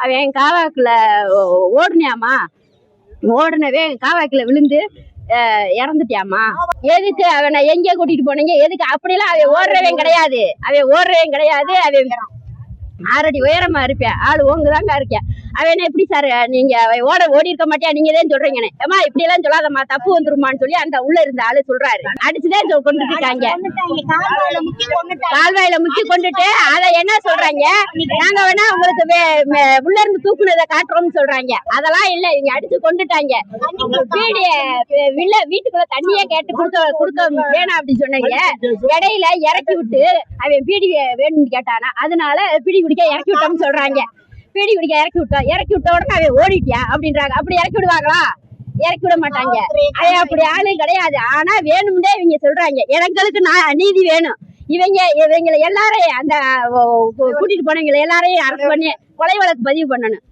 அவன் காவாக்குல ஓடுனியாமா ஓடுனவே காவாக்குல விழுந்து அஹ், இறந்துட்டியாமா எதுக்கு அவனை எங்கே கூட்டிட்டு போனீங்க? எதுக்கு? அப்படிலாம் அவன் ஓடுறவன் கிடையாது. அவன் ஓடுறவன் கிடையாது. அவன் ஆறடி உயரமா இருப்பேன் ஆள் ஓங்குதாங்க இருக்கேன் அவன் எப்படி சார் நீங்க ஓட ஓடி இருக்க மாட்டியா? நீங்க தான் சொல்றீங்கன்னு. ஏமா இப்படி எல்லாம் சொல்லாதம்மா தப்பு வந்துருமான்னு சொல்லி அந்த உள்ள இருந்த ஆளு சொல்றாரு. அடிச்சுதான் கொண்டுட்டு இருக்காங்க கால்வாயில முக்கி கொண்டுட்டு அத என்ன சொல்றாங்க? நாங்க வேணா உங்களுக்கு உள்ள இருந்து தூக்குனதை காட்டுறோம்னு சொல்றாங்க. அதெல்லாம் இல்ல இவங்க அடிச்சு கொண்டுட்டாங்க. வீடு வில்ல வீட்டுக்குள்ள தண்ணியே கேட்டு கொடுக்க கொடுக்க வேணாம் அப்படின்னு சொன்னாங்க. இடையில இறக்கி விட்டு அவன் பீடி வேணும்னு கேட்டானா. அதனால பீடி குடிக்க இறக்கி விட்டோம்னு சொல்றாங்க. பீடி குடிக்க இறக்கி விட்டோம் இறக்கி விட்ட உடனே அவன் ஓடிட்டியா? அப்படின்றாங்க. அப்படி இறக்கி விடுவாங்களா? இறக்கி விட மாட்டாங்க. அது அப்படி ஆளும் கிடையாது. ஆனா வேணும்னே இவங்க சொல்றாங்க. எங்களுக்கு நான் நீதி வேணும். இவங்க இவங்களை எல்லாரையும் அந்த கூட்டிட்டு போனவங்களை எல்லாரையும் அரசு பண்ணி கொலை வழக்கு பதிவு பண்ணணும்.